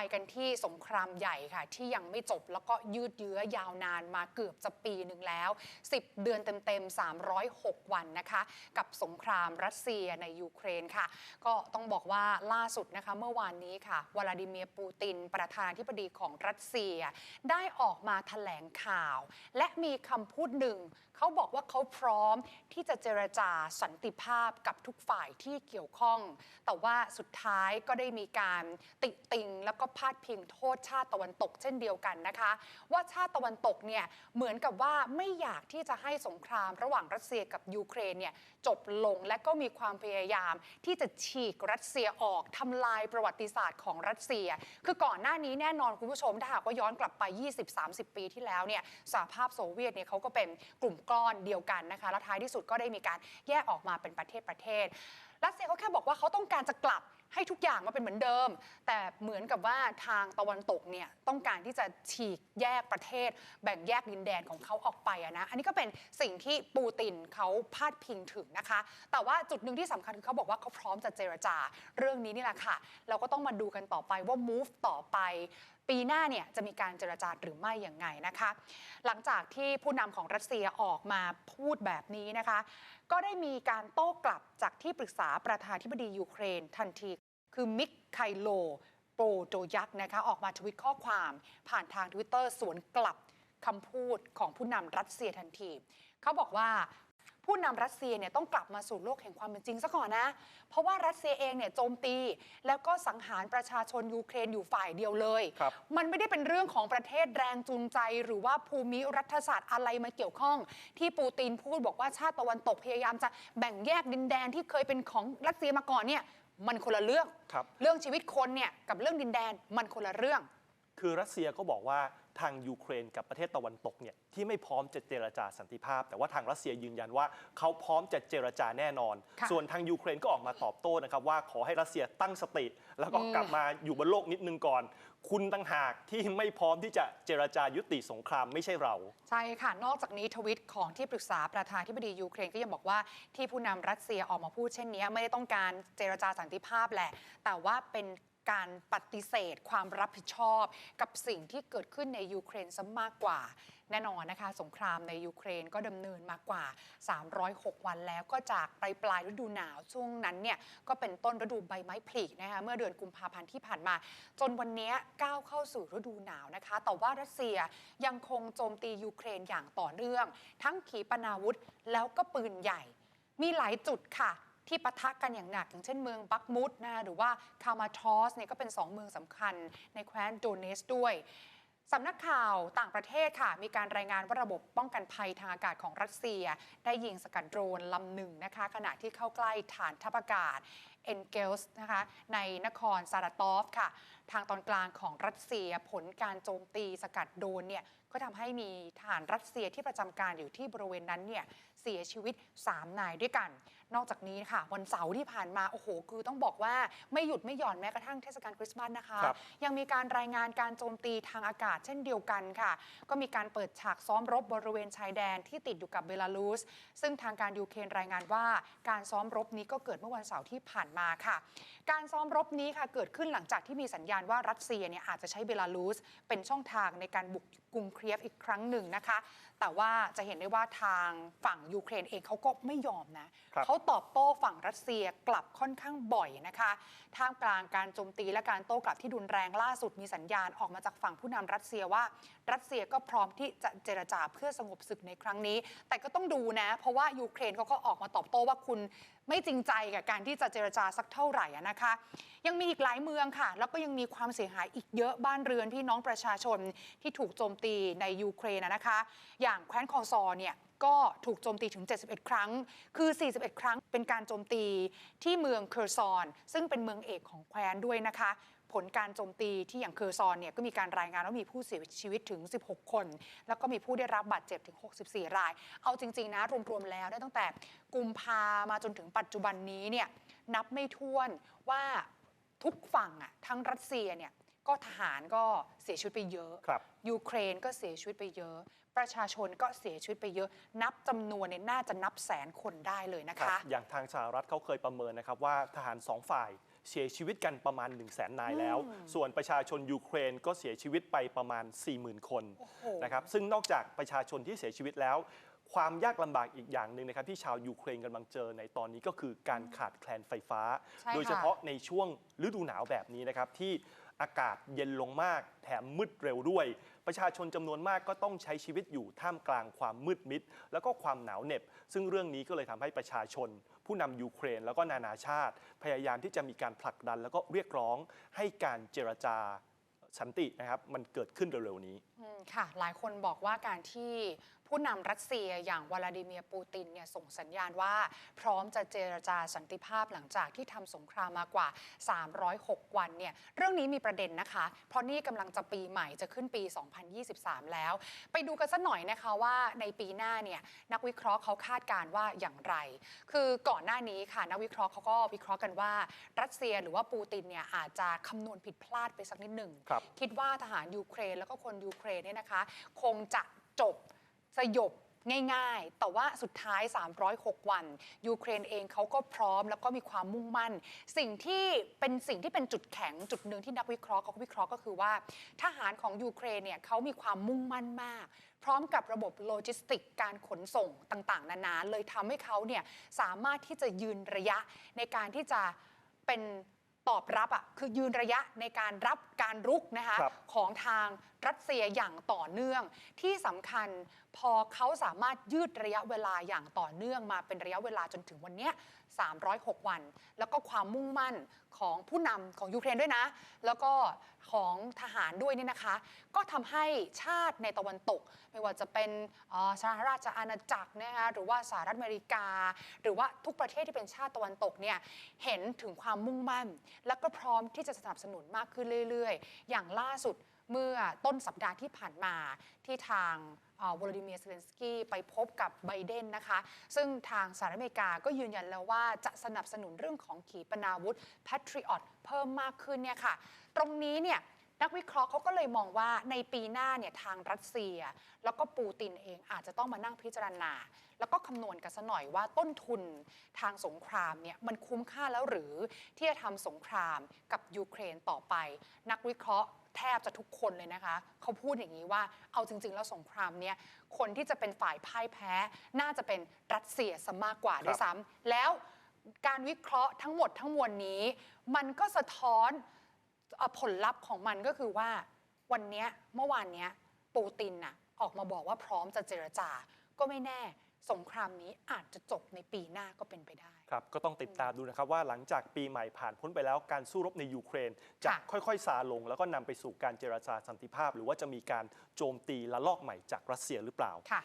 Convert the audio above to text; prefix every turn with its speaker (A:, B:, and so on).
A: ไปกันที่สงครามใหญ่ค่ะ ที่ยังไม่จบแล้วก็ยืดเยื้อยาวนานมาเกือบจะปีหนึ่งแล้ว 10 เดือนเต็มๆ 306 วันนะคะ กับสงครามรัสเซียในยูเครนค่ะ ก็ต้องบอกว่าล่าสุดนะคะเมื่อวานนี้ค่ะวลาดิเมียร์ปูติน ประธานาธิบดีของรัสเซีย ได้ออกมาแถลงข่าว และมีคำพูดหนึ่ง เขาบอกว่าเขาพร้อมที่จะเจรจาสันติภาพกับทุกฝ่ายที่เกี่ยวข้อง แต่ว่าสุดท้ายก็ได้มีการติติงแล้วก็พาดพิงโทษชาติตะวันตกเช่นเดียวกันนะคะ ว่าชาติตะวันตกเนี่ยเหมือนกับว่าไม่อยากที่จะให้สงครามระหว่างรัสเซียกับยูเครนเนี่ยจบลงและก็มีความพยายาม ที่จะฉีกรัสเซียออกทำลายประวัติศาสตร์ของรัสเซีย คือก่อนหน้านี้แน่นอนคุณผู้ชมถ้าหากว่าย้อนกลับไป 20-30 ปีที่แล้วเนี่ยสหภาพโซเวียตเนี่ยเขาก็เป็นกลุ่มก้อนเดียวกันนะคะแล้วท้ายที่สุดก็ได้มีการแยกออกมาเป็นประเทศประเทศรัสเซียเขาแค่บอกว่าเขาต้องการจะกลับ ให้ทุกอย่างมาเป็นเหมือนเดิม แต่เหมือนกับว่าทางตะวันตกเนี่ยต้องการที่จะฉีกแยกประเทศ แบ่งแยกดินแดนของเขาออกไปนะอันนี้ก็เป็นสิ่งที่ปูตินเขาพาดพิงถึงนะคะ แต่ว่าจุดหนึ่งที่สำคัญคือเขาบอกว่าเขาพร้อมจะเจรจาเรื่องนี้นี่แหละค่ะ เราก็ต้องมาดูกันต่อไปว่า move ต่อไปปีหน้าเนี่ยจะมีการเจรจาหรือไม่อย่างไงนะคะ หลังจากที่ผู้นำของรัสเซียออกมาพูดแบบนี้นะคะ ก็ได้มีการโต้กลับจากที่ปรึกษาประธานธิบดียูเครนทันที คือมิกไคโลโปรโดยักนะคะออกมาทวิตข้อความผ่านทางทวิตเตอร์สวนกลับคำพูดของผู้นำรัสเซียทันที เขาบอกว่าผู้นำรัสเซียเนี่ยต้องกลับมาสู่โลกแห่งความเป็นจริงซะก่อนนะ เพราะว่ารัสเซียเองเนี่ยโจมตี แล้วก็สังหารประชาชนยูเครนอยู่ฝ่ายเดียวเลย
B: ครับ
A: มันไม่ได้เป็นเรื่องของประเทศแรงจูงใจ หรือว่าภูมิรัฐศาสตร์อะไรมาเกี่ยวข้อง ที่ปูตินพูดบอกว่าชาติตะวันตกพยายามจะแบ่งแยกดินแดนที่เคยเป็นของรัสเซียมาก่อนเนี่ย มันคนละเรื่อง
B: ครับ
A: เรื่องชีวิตคนเนี่ยกับเรื่องดินแดนมันคนละเรื่อง
B: คือรัสเซียก็บอกว่าทางยูเครนกับประเทศตะวันตกเนี่ยที่ไม่พร้อมจะเจรจาสันติภาพ แต่ว่าทางรัสเซียยืนยันว่าเขาพร้อมจะเจรจาแน่นอน
A: ค่ะ
B: ส่วนทางยูเครนก็ออกมาตอบโต้นะครับว่าขอให้รัสเซียตั้งสติ แล้วก็กลับมาอยู่บนโลกนิดนึงก่อน คุณตั้งหากที่ไม่พร้อมที่จะเจรจายุติสงครามไม่ใช่เรา
A: ใช่ค่ะ นอกจากนี้ทวิตของที่ปรึกษาประธานาธิบดียูเครนก็ยังบอกว่าที่ผู้นำรัสเซียออกมาพูดเช่นนี้ไม่ได้ต้องการเจรจาสันติภาพแหละ แต่ว่าเป็น การปฏิเสธ ความรับผิดชอบ กับสิ่งที่เกิดขึ้นในยูเครนซะมากกว่า แน่นอนนะคะ สงครามในยูเครนก็ดำเนินมากว่า 306 วันแล้วก็จากปลายปลายฤดูหนาวช่วงนั้นเนี่ยก็เป็นต้นฤดูใบไม้ผลินะคะเมื่อเดือนกุมภาพันธ์ที่ผ่านมา จนวันนี้ก้าวเข้าสู่ฤดูหนาวนะคะ แต่ว่ารัสเซียยังคงโจมตียูเครนอย่างต่อเนื่อง ทั้งขีปนาวุธแล้วก็ปืนใหญ่ มีหลายจุดค่ะ ที่ปะทะกันอย่างหนัก อย่างเช่นเมืองบักมุดนะหรือว่าคามาทอสเนี่ยก็เป็น 2 เมืองสำคัญในแคว้นโดเนสด้วยสำนักข่าวต่างประเทศค่ะ มีการรายงานว่าระบบป้องกันภัยทางอากาศของรัสเซีย ได้ยิงสกัดโดรนลำหนึ่งนะคะ ขณะที่เข้าใกล้ฐานทัพอากาศ เอนเกลส์นะคะในนครซาราตอฟค่ะ ทางตอนกลางของรัสเซียผลการโจมตีสกัดโดรนเนี่ยก็ทำให้มีทหารรัสเซียที่ประจำการอยู่ที่บริเวณนั้นเนี่ยเสียชีวิต 3 นายด้วยกัน นอกจากนี้ค่ะ วันเสาร์ที่ผ่านมา โอ้โห คือต้องบอกว่าไม่หยุดไม่หย่อนแม้กระทั่งเทศกาลคริสต์มาสนะคะ
B: ครับ
A: ยังมีการรายงานการโจมตีทางอากาศเช่นเดียวกันค่ะ ก็มีการเปิดฉากซ้อมรบบริเวณชายแดนที่ติดอยู่กับเบลารุส ซึ่งทางการยูเครนรายงานว่าการซ้อมรบนี้ก็เกิดเมื่อวันเสาร์ที่ผ่านมาค่ะ การซ้อมรบนี้ค่ะเกิดขึ้นหลังจากที่มีสัญญาณว่ารัสเซียเนี่ยอาจจะใช้เบลารุสเป็นช่องทางในการบุกกรุงเครียฟอีกครั้งหนึ่งนะคะ แต่ว่าจะเห็นได้ว่าทางฝั่งยูเครนเองเขาก็ไม่ยอมนะ
B: ครับ
A: เขาตอบโต้ฝั่งรัสเซียกลับค่อนข้างบ่อยนะคะ ท่ามกลางการโจมตีและการโต้กลับที่รุนแรงล่าสุดมีสัญญาณออกมาจากฝั่งผู้นำรัสเซียว่า รัสเซียก็พร้อมที่จะเจรจาเพื่อสงบศึกในครั้งนี้ แต่ก็ต้องดูนะ เพราะว่ายูเครนเขาก็ออกมาตอบโต้ว่าคุณ ไม่จริงใจกับการที่จะเจรจาสักเท่าไหร่นะคะ ยังมีอีกหลายเมืองค่ะ แล้วก็ยังมีความเสียหายอีกเยอะบ้านเรือนพี่น้องประชาชนที่ถูกโจมตีในยูเครนนะคะ อย่างแคว้นคอซอร์เนี่ยก็ถูกโจมตีถึง 71 ครั้ง คือ 41 ครั้งเป็นการโจมตีที่เมืองเคอร์ซอน ซึ่งเป็นเมืองเอกของแคว้นด้วยนะคะ ผลการโจมตีที่อย่างเคอร์ซอนเนี่ยก็มีการรายงานว่ามีผู้เสียชีวิตถึง 16 คน แล้วก็มีผู้ได้รับบาดเจ็บถึง 64 ราย เอาจริง ๆ นะรวมๆแล้วได้ตั้งแต่กุมภามาจนถึงปัจจุบันนี้เนี่ยนับไม่ถ้วนว่าทุกฝั่งอะทั้งรัสเซียเนี่ยก็ทหารก็เสียชีวิตไปเยอะ
B: ครับ
A: ยูเครนก็เสียชีวิตไปเยอะ ประชาชนก็เสียชีวิตไปเยอะ นับจำนวนเนี่ยน่าจะนับแสนคนได้เลยนะ
B: ครั
A: คะ
B: บอย่างทางสหรัฐเขาเคยประเมินนะครับว่าทหารสองฝ่าย เสียชีวิตกันประมาณ 1 0 0 0 0แสนนายแล้ว ส่วนประชาชนยูเครนก็เสียชีวิตไปประมาณ 40,000 คน
A: โอ้โห
B: นะครับซึ่งนอกจากประชาชนที่เสียชีวิตแล้ว ความยากลำบากอีกอย่างหนึ่งนะครับที่ชาวยูเครนกำลังเจอในตอนนี้ก็คือการขาดแคลนไฟฟ้า
A: ใช่ค่ะ
B: โดยเฉพาะในช่วงฤดูหนาวแบบนี้นะครับที่อากาศเย็นลงมาก แถมมืดเร็วด้วย ประชาชนจำนวนมากก็ต้องใช้ชีวิตอยู่ท่ามกลางความมืดมิด แล้วก็ความหนาวเหน็บ ซึ่งเรื่องนี้ก็เลยทำให้ประชาชน ผู้นำยูเครนแล้วก็นานาชาติ พยายามที่จะมีการผลักดัน แล้วก็เรียกร้องให้การเจรจาสันตินะครับมันเกิดขึ้นเร็วๆนี้
A: ค่ะ หลายคนบอกว่าการที่ผู้นำรัสเซียอย่างวลาดิเมียร์ปูตินเนี่ยส่งสัญญาณว่า พร้อมจะเจรจาสันติภาพหลังจากที่ทำสงครามมากว่า 306 วันเนี่ยเรื่องนี้มีประเด็นนะคะ เพราะนี่กำลังจะปีใหม่จะขึ้นปี 2023 แล้ว ไปดูกันสักหน่อยนะคะว่าในปีหน้าเนี่ยนักวิเคราะห์เขาคาดการณ์ว่าอย่างไร คือก่อนหน้านี้ค่ะนักวิเคราะห์เขาก็วิเคราะห์กันว่า รัสเซียหรือว่าปูตินเนี่ยอาจจะคำนวณผิดพลาดไปสักนิดหนึ่ง
B: ครับ
A: คิดว่าทหารยูเครนแล้วก็คนยูเครนเนี่ยนะคะ คงจะจบสยบง่ายๆ แต่ว่าสุดท้าย 306 วัน ยูเครนเองเขาก็พร้อมแล้วก็มีความมุ่งมั่น สิ่งที่เป็นสิ่งที่เป็นจุดแข็งจุดหนึ่งที่นักวิเคราะห์เขาก็วิเคราะห์ก็คือว่า ทหารของยูเครนเนี่ยเขามีความมุ่งมั่นมาก พร้อมกับระบบโลจิสติกการขนส่งต่างๆ นานาเลยทำให้เขาเนี่ยสามารถที่จะยืนระยะในการที่จะเป็นตอบรับอะคือยืนระยะในการรับการรุกนะคะ
B: ครับ
A: ของทาง รัสเซียอย่างต่อเนื่อง ที่สำคัญพอเขาสามารถยืดระยะเวลาอย่างต่อเนื่องมาเป็นระยะเวลาจนถึงวันนี้ย306 วัน แล้วก็ความมุ่งมั่นของผู้นำของยูเครนด้วยนะ แล้วก็ของทหารด้วยนี่นะคะ ก็ทำให้ชาติในตะวันตก ไม่ว่าจะเป็นสหราชอาณาจักรนะคะหรือว่าสหรัฐอเมริกา หรือว่าทุกประเทศที่เป็นชาติตะวันตกเนี่ยเห็นถึงความมุ่งมั่น แล้วก็พร้อมที่จะสนับสนุนมากขึ้นเรื่อย ๆ อย่างล่าสุด เมื่อต้นสัปดาห์ที่ผ่านมาที่ทางวลาดิเมียร์เซเลนสกี้ไปพบกับไบเดนนะคะ ซึ่งทางสหรัฐอเมริกาก็ยืนยันแล้วว่าจะสนับสนุนเรื่องของขีปนาวุธ Patriot เพิ่มมากขึ้นเนี่ยค่ะ ตรงนี้เนี่ยนักวิเคราะห์เขาก็เลยมองว่าในปีหน้าเนี่ยทางรัสเซีย แล้วก็ปูตินเองอาจจะต้องมานั่งพิจารณา แล้วก็คำนวณกันซะหน่อยว่าต้นทุนทางสงครามเนี่ยมันคุ้มค่าแล้วหรือที่จะทำสงครามกับยูเครนต่อไป นักวิเคราะห์ แทบจะทุกคนเลยนะคะ เขาพูดอย่างนี้ว่าเอาจริง ๆ แล้วสงครามเนี่ยคนที่จะเป็นฝ่ายพ่ายแพ้ น่าจะเป็นรัสเซียซะมากกว่าด้วยซ้ำแล้วการวิเคราะห์ทั้งหมดทั้งมวลนี้ มันก็สะท้อนเอ่อผลลัพธ์ของมันก็คือว่าวันเนี้ยเมื่อวานเนี้ยปูตินน่ะออกมาบอกว่าพร้อมจะเจรจาก็ไม่แน่ สงครามนี้อาจจะจบในปีหน้าก็เป็นไปได้
B: ครับก็ต้องติดตามดูนะครับว่าหลังจากปีใหม่ผ่านพ้นไปแล้วการสู้รบในยูเครนจะ
A: ค่ะ
B: ค่อยๆซาลง แล้วก็นำไปสู่การเจรจาสันติภาพ หรือว่าจะมีการโจมตีละลอกใหม่จากรัสเซียหรือเปล่า
A: ค่ะ